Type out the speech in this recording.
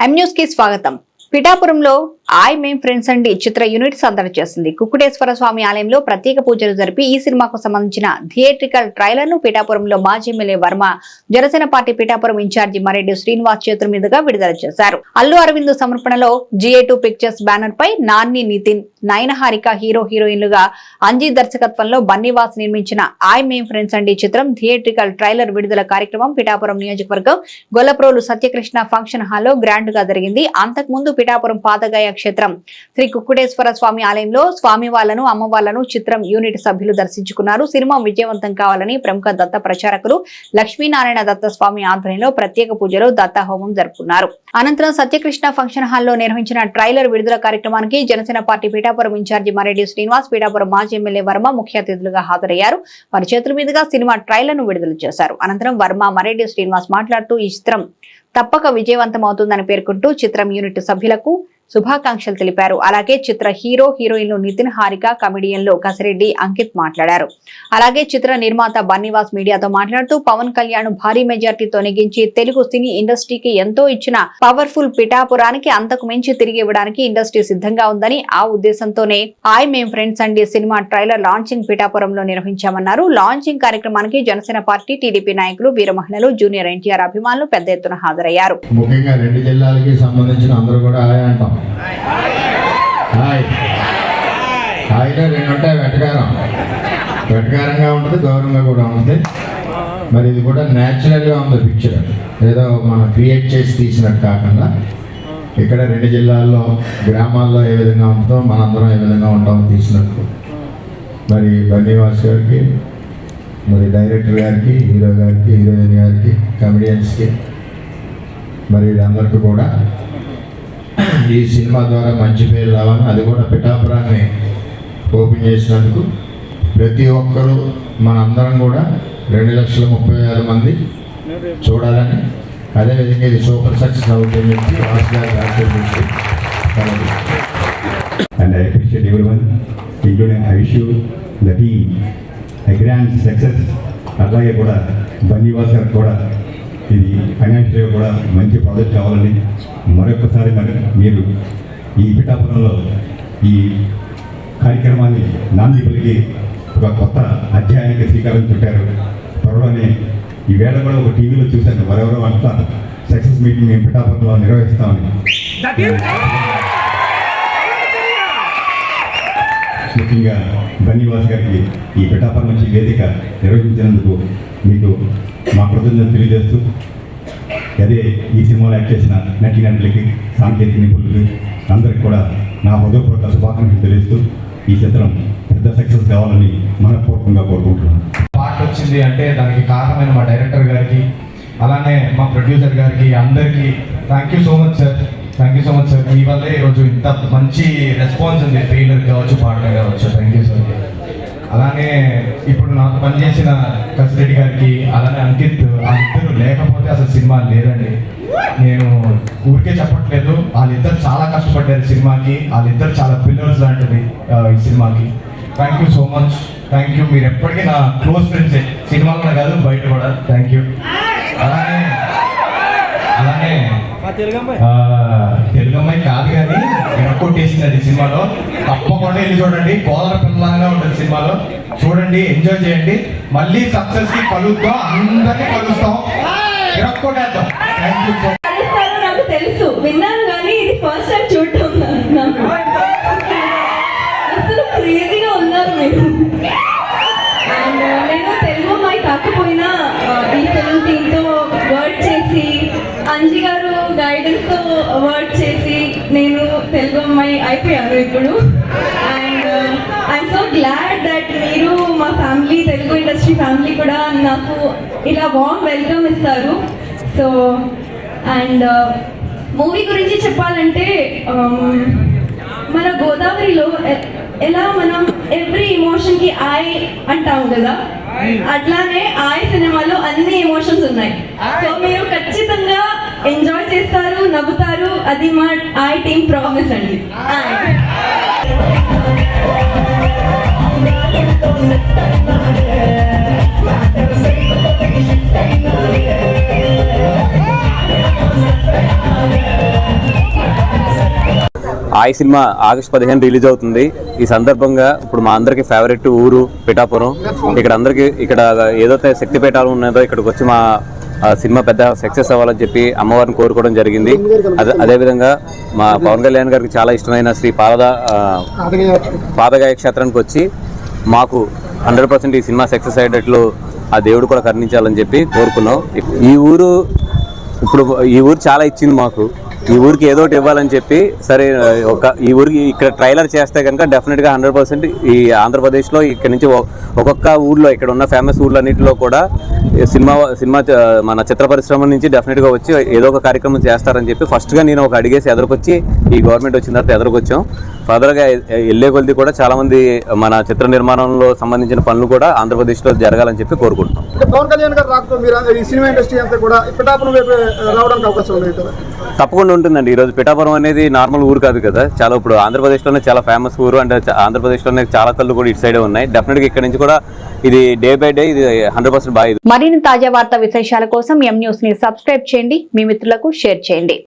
ఎం కి స్వాగతం. పిఠాపురంలో ఐ మేం ఫ్రెండ్స్ అండి. చిత్ర యూనిట్ సందడి చేసింది కుక్కుటేశ్వర స్వామి ఆలయంలో ప్రత్యేక పూజలు జరిపి ఈ సినిమాకు సంబంధించిన థియేట్రికల్ ట్రైలర్ను పిఠాపురంలో మాజీ MLA Varma Janasena party Pithapuram incharge Mareddy Srinivas చేతుల మీదుగా విడుదల చేశారు. అల్లు అరవింద్ సమర్పణలో జిఏ టూ పిక్చర్స్ బ్యానర్ పై నాన్ని నితిన్ నయనహారిక హీరో హీరోయిన్లుగా అంజీ దర్శకత్వంలో బన్నీవాస్ నిర్మించిన ఐ మేం ఫ్రెండ్స్ అండి చిత్రం. థియేట్రికల్ ట్రైలర్ విడుదల కార్యక్రమం పిఠాపురం నియోజకవర్గం గొల్లప్రోలు సత్యకృష్ణ ఫంక్షన్ హాల్లో గ్రాండ్గా జరిగింది. అంతకుముందు పిఠాపురం పాతగాయ క్షేత్రం. శ్రీ కుక్కుటేశ్వర స్వామి ఆలయంలో స్వామి వాళ్ళను అమ్మవార్లను చిత్రం యూనిట్ సభ్యులు దర్శించుకున్నారు. సినిమా విజయవంతం కావాలని ప్రముఖ దత్త ప్రచారకులు లక్ష్మీనారాయణ దత్త స్వామి ఆధ్వర్యంలో ప్రత్యేక పూజలు దత్త హోమం జరుపుకున్నారు. అనంతరం సత్యకృష్ణ ఫంక్షన్ హాల్లో నిర్వహించిన ట్రైలర్ విడుదల కార్యక్రమానికి Janasena party Pithapuram in charge Mareddy Srinivas Pithapuram మాజీ ఎమ్మెల్యే వర్మ ముఖ్య అతిథులుగా హాజరయ్యారు. వారి చేతుల మీదుగా సినిమా ట్రైలర్ను విడుదల చేశారు. అనంతరం వర్మ మరెడ్డి శ్రీనివాస్ మాట్లాడుతూ ఈ చిత్రం తప్పక విజయవంతం అవుతుందని పేర్కొంటూ చిత్రం యూనిట్ సభ్యులకు శుభాకాంక్షలు తెలిపారు. అలాగే చిత్ర హీరో హీరోయిన్లు నితిన్ హారిక కమిడియన్లు కసిరెడ్డి అంకిత్ మాట్లాడారు. అలాగే చిత్ర నిర్మాత బన్నివాస్ మీడియాతో మాట్లాడుతూ పవన్ కళ్యాణ్ భారీ మెజార్టీతో తొలగించి తెలుగు సినీ ఇండస్ట్రీకి ఎంతో ఇచ్చిన పవర్ఫుల్ పిఠాపురానికి అంతకు మించి తిరిగి ఇవ్వడానికి ఇండస్ట్రీ సిద్ధంగా ఉందని ఆ ఉద్దేశంతోనే ఆయ్ మేం ఫ్రెండ్స్ అండి సినిమా ట్రైలర్ లాంచింగ్ పిఠాపురంలో నిర్వహించామన్నారు. లాంచింగ్ కార్యక్రమానికి జనసేన పార్టీ టీడీపీ నాయకులు వీర మహిళలు జూనియర్ ఎన్టీఆర్ అభిమానులు పెద్ద ఎత్తున హాజరయ్యారు. ముఖ్యంగా రెండు జిల్లాలకి సంబంధించిన అందరూ కూడా అంటాం. హాయ్. హాయిలో రెండు ఉంటాయి వెటకారం. వెటకారంగా ఉంటుంది గౌరవంగా కూడా ఉంటుంది. మరి ఇది కూడా న్యాచురల్గా ఉంది పిక్చర్ ఏదో మనం క్రియేట్ చేసి తీసినట్టు కాకుండా ఇక్కడ రెండు జిల్లాల్లో గ్రామాల్లో ఏ విధంగా ఉంటుందో మనందరం ఏ విధంగా ఉంటామో తీసినట్టు. మరి బన్నీవాస్ గారికి మరి డైరెక్టర్ గారికి హీరో గారికి హీరోయిన్ గారికి కమెడియన్స్కి మరి వీళ్ళందరికీ కూడా ఈ సినిమా ద్వారా మంచి పేరు రావాలని అది కూడా పిఠాపురాన్ని ఓపెన్ చేసినందుకు ప్రతి ఒక్కరూ మనందరం కూడా రెండు లక్షల ముప్పై వేల మంది చూడాలని అదేవిధంగా ఇది సూపర్ సక్సెస్ అవుతుంది చెప్పి వాసు గారికి ఆశీర్వదిస్తూ సెలవు. and I appreciate everyone, including I wish you the అలాగే కూడా బన్నీవాస్ గారు కూడా ఇది ఫైనాన్షియల్గా కూడా మంచి ప్రాజెక్ట్ కావాలని మరొకసారి మరి మీరు ఈ పిఠాపురంలో ఈ కార్యక్రమాన్ని నాంది పలికి ఒక కొత్త అధ్యాయానికి శ్రీకారం చుట్టారు. త్వరలోనే ఈ వేళ కూడా ఒక టీవీలో చూశాను. మరెవరో అంతా సక్సెస్ మీటింగ్ మేము పిఠాపురంలో నిర్వహిస్తామని. ముఖ్యంగా బన్నీవాస్ గారికి ఈ పిఠాపురం నుంచి వేదిక నిర్వహించినందుకు మీకు మా కృతజ్ఞతలు తెలియజేస్తూ అదే ఈ సినిమాలో యాక్ట్ చేసిన నటీనటులకి సాంకేతిక నిపుణులకి అందరికి కూడా నా హృదయపూర్వక శుభాకాంక్షలు తెలియజేస్తూ ఈ చిత్రం పెద్ద సక్సెస్ కావాలని మనపూర్వకంగా కోరుకుంటున్నాను. పాట వచ్చింది అంటే దానికి కారణమైన మా డైరెక్టర్ గారికి అలానే మా ప్రొడ్యూసర్ గారికి అందరికీ thank you so much sir thank you so much sir మీ వల్లే ఈరోజు ఇంత మంచి రెస్పాన్స్ ఉంది. ట్రైలర్ కావచ్చు పాటలు కావచ్చు. థ్యాంక్ యూ సార్ అలానే ఇప్పుడు నాకు పనిచేసిన కసిరెడ్డి గారికి అలానే అంకిత్ అందరూ లేకపోతే అసలు సినిమా లేదండి. నేను ఊరికే చెప్పట్లేదు. వాళ్ళిద్దరు చాలా కష్టపడ్డారు సినిమాకి. వాళ్ళిద్దరు చాలా పిల్లర్స్ లాంటిది ఈ సినిమాకి. Thank you so much thank you మీరు ఎప్పటికీ నా క్లోజ్ ఫ్రెండ్సే సినిమాలో కాదు బయట కూడా. థ్యాంక్ యూ అలానే ఆ, తెలుగు అమ్మాయి కాదు కానీ ఎరక్కొట్టేసింది అది సినిమాలో. తప్పకుండా వెళ్ళి చూడండి. కోదర పిల్లలాగా ఉంటుంది సినిమాలో. చూడండి ఎంజాయ్ చేయండి. మళ్ళీ సక్సెస్కి కలుద్దాం. అందరినీ కలుస్తాం. ఎరక్కొట్టేద్దాం థ్యాంక్ యూ సో చేస్తారో నాకు తెలుసు. విన్నాను కానీ ఇది ఫస్ట్ టైం చూడటం నాకు. అసలు క్రేజీగా అమ్మాయి అయిపోయాను ఇప్పుడు. And I'm so glad that మీరు మా ఫ్యామిలీ తెలుగు ఇండస్ట్రీ ఫ్యామిలీ కూడా నాకు ఇలా వామ్ వెల్కమ్ ఇస్తారు. సో అండ్ మూవీ గురించి చెప్పాలంటే um, మన గోదావరిలో ఎలా మనం ఎవ్రీ ఎమోషన్కి ఐ అంటాం కదా? అట్లానే ఆయ్ సినిమాలో అన్ని ఎమోషన్స్ ఉన్నాయి. సో మీరు ఖచ్చితంగా ఎంజాయ్ చేస్తారు నవ్వుతారు అది మా ఐ టీమ్ ప్రామిస్ అండి. ఆయి సినిమా ఆగస్ట్ పదిహేను రిలీజ్ అవుతుంది. ఈ సందర్భంగా ఇప్పుడు మా అందరికి ఫేవరెట్ ఊరు పిఠాపురం. ఇక్కడ అందరికి ఇక్కడ ఏదైతే శక్తి పీఠాలు ఉన్నదో ఇక్కడికి వచ్చి మా ఆ, సినిమా పెద్ద సక్సెస్ అవ్వాలని చెప్పి అమ్మవారిని కోరుకోవడం జరిగింది. అదే అదేవిధంగా మా పవన్ కళ్యాణ్ గారికి చాలా ఇష్టమైన శ్రీ పాద పాదగాయ క్షేత్రానికి వచ్చి మాకు హండ్రెడ్ పర్సెంట్ ఈ సినిమా సక్సెస్ అయ్యేటట్లు ఆ దేవుడు కూడా కరుణించాలని చెప్పి కోరుకున్నాం. ఈ ఊరు ఇప్పుడు ఈ ఊరు చాలా ఇచ్చింది మాకు. ఈ ఊరికి ఏదో ఒకటి ఇవ్వాలని చెప్పి సరే ఒక ఈ ఊరికి ఇక్కడ ట్రైలర్ చేస్తే కనుక డెఫినెట్గా హండ్రెడ్ పర్సెంట్ ఈ ఆంధ్రప్రదేశ్లో ఇక్కడ నుంచి ఒక్కొక్క ఊర్లో ఇక్కడ ఉన్న ఫేమస్ ఊర్లన్నింటిలో కూడా సినిమా సినిమా మన చిత్ర పరిశ్రమ నుంచి డెఫినెట్గా వచ్చి ఏదో ఒక కార్యక్రమం చేస్తారని చెప్పి ఫస్ట్గా నేను ఒక అడిగేసి ఎదురుకొచ్చి ఈ గవర్నమెంట్ వచ్చిన తర్వాత ఎదురుకొచ్చాం. ఫర్దర్గా వెళ్ళే కొద్ది కూడా చాలామంది మన చిత్ర నిర్మాణంలో సంబంధించిన పనులు కూడా ఆంధ్రప్రదేశ్లో జరగాలని చెప్పి కోరుకుంటున్నాం. అంటే పవన్ కళ్యాణ్ గారు రాకతో మీరు ఈ సినిమా ఇండస్ట్రీ అంతా కూడా పిఠాపురం వైపు రావడానికి అవకాశం ఉంది కదా? తప్పకుండా ఉంటుందండి. ఈరోజు పిఠాపురం అనేది నార్మల్ ఊరు కాదు కదా. చాలా ఇప్పుడు ఆంధ్రప్రదేశ్లోనే చాలా ఫేమస్ ఊరు. అండ్ ఆంధ్రప్రదేశ్లోనే చాలా కళ్ళు కూడా ఇటు సైడే ఉన్నాయి. డెఫినెట్గా ఇక్కడ నుంచి కూడా ఇది డే బై డే ఇది హండ్రెడ్ పర్సెంట్ బాగా మరిన్ని తాజా వార్తా విశేషాల కోసం ఎం న్యూస్ని సబ్స్క్రైబ్ చేయండి. మీ మిత్రులకు షేర్ చేయండి.